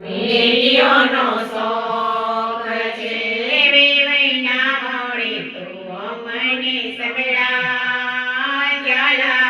વેલિયોનો શોખ છે વેવૈના મોડી તું અમને સગડા ચાલા